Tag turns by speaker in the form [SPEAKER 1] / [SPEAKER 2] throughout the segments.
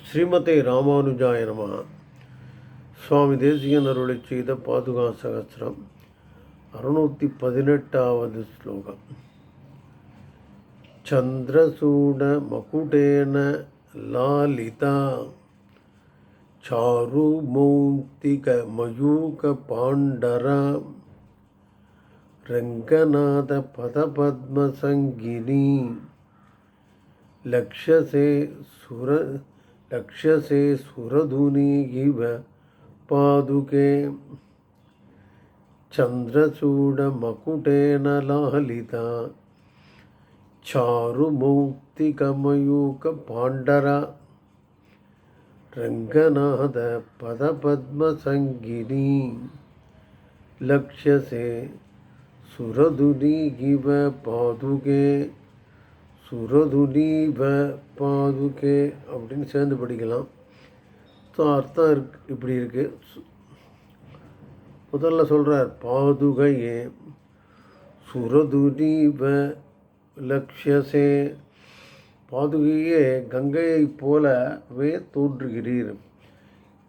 [SPEAKER 1] ஸ்ரீமதே ராமானுஜாய நம சுவாமி தேசிகன் அருளை செய்த பாதுகா சகசிரம் அறுநூற்றி பதினெட்டாவது ஸ்லோகம் சந்திரசூட மகுடேன லாலிதா சாரு மௌக்திக மயூக பாண்டரா ரங்கநாத பதபத்மசங்கினி लक्ष्यसे सुर लक्ष्यसे सुरधुनी इव पादुके चन्द्रचूडमकुटेन लालिता चारुमौक्तिकमयूकपाण्डरा रङ्गनाथ पदपद्मसङ्गिनी लक्ष्यसे सुरधुनी इव पादुके சுரதுடீப பாதுகே அப்படின்னு சேர்ந்து படிக்கலாம். ஸோ அர்த்தம் இருக்கு இப்படி இருக்குது முதல்ல சொல்கிறார் பாதுகையே சுரதுடீப லக்ஷசே பாதுகையே கங்கையைப் போலவே தோன்றுகிறீர்.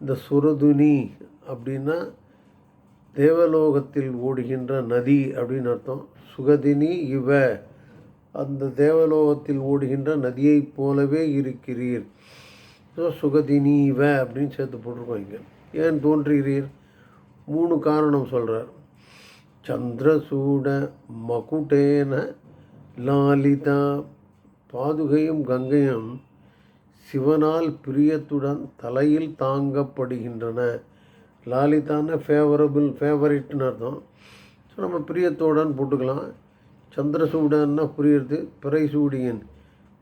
[SPEAKER 1] இந்த சுரதுனி அப்படின்னா தேவலோகத்தில் ஓடுகின்ற நதி அப்படின்னு அர்த்தம். சுகதினி இவ அந்த தேவலோகத்தில் ஓடுகின்ற நதியைப் போலவே இருக்கிறீர். ஸோ சுகதினீவ அப்படின்னு சேர்த்து போட்டிருக்கோம் இங்கே. ஏன் தோன்றுகிறீர்? மூணு காரணம் சொல்கிறார் சந்திரசூட மகுடேன லாலிதா பாதுகையும் கங்கையும் சிவனால் பிரியத்துடன் தலையில் தாங்கப்படுகின்றன. லாலிதான ஃபேவரபிள் ஃபேவரட்னு அர்த்தம். ஸோ நம்ம பிரியத்தோடன் போட்டுக்கலாம். சந்திரசூடன்னா புரியுறது பிறைசூடியன்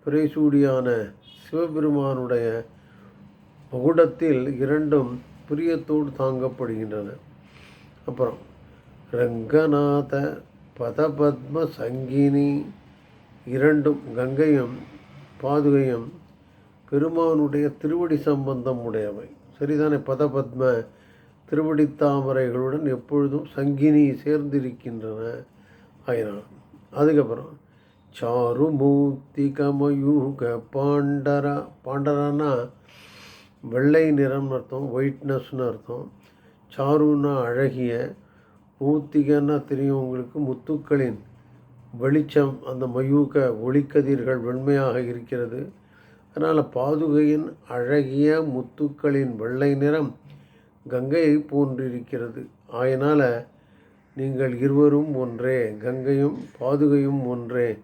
[SPEAKER 1] பிறைசூடியான சிவபெருமானுடைய மகுடத்தில் இரண்டும் பிரியத்தோடு தாங்கப்படுகின்றன. அப்புறம் ரங்கநாத பதபத்ம சங்கினி இரண்டும் கங்கையும் பாதுகையும் பெருமானுடைய திருவடி சம்பந்தம் உடையவை. சரிதானே? பதபத்ம திருவடி தாமரைகளுடன் எப்பொழுதும் சங்கினி சேர்ந்திருக்கின்றன. ஆயினான் அதுக்கப்புறம் சாரு மூர்த்திகமயூக பாண்டரா பாண்டரானா வெள்ளை நிறம்னு அர்த்தம் ஒயிட்னஸ்னு அர்த்தம். சாருன்னா அழகிய மூர்த்திகன்னா தெரியும் உங்களுக்கு முத்துக்களின் வெளிச்சம் அந்த மயூக ஒளிக்கதிர்கள் வெண்மையாக இருக்கிறது. அதனால் பாதுகையின் அழகிய முத்துக்களின் வெள்ளை நிறம் கங்கையை போன்றிருக்கிறது. ஆயினால் நீங்கள் இருவரும் ஒன்றே கங்கையும் பாதுகையும் ஒன்றே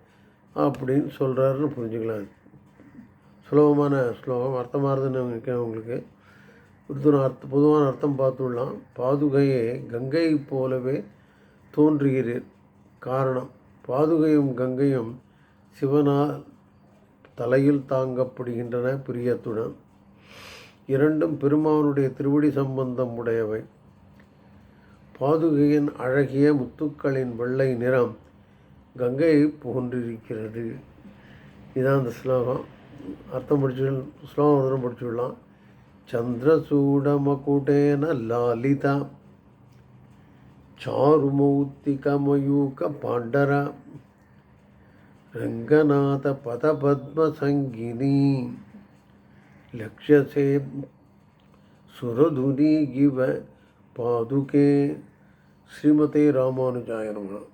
[SPEAKER 1] அப்படின்னு சொல்கிறாருன்னு புரிஞ்சுக்கலாம். சுலபமான ஸ்லோகம். அர்த்தமானதுன்னு நினைக்கிறேன் உங்களுக்கு. ஒருத்தர் அர்த்த பொதுவான அர்த்தம் பார்த்துடலாம். பாதுகையே கங்கை போலவே தோன்றுகிறீர். காரணம் பாதுகையும் கங்கையும் சிவனால் தலையில் தாங்கப்படுகின்றன பிரியத்துடன். இரண்டும் பெருமானுடைய திருவடி சம்பந்தம் உடையவை. பாதுகையின் அழகிய முத்துக்களின் வெள்ளை நிறம் கங்கையை போன்றிருக்கிறது இதான் அந்த ஸ்லோகம். அர்த்தம் படிச்சு ஸ்லோகம் ஒரு தடவை படிச்சுடலாம் சந்திரசூடமகுடேன லாலிதா சாருமௌத்திகமயூக பாண்டர ரங்கநாத பதபத்மசங்கினி லக்ஷசே சுரதுனி இவ பாதுகே. ஸ்ரீமதே ராமானுஜாய நமः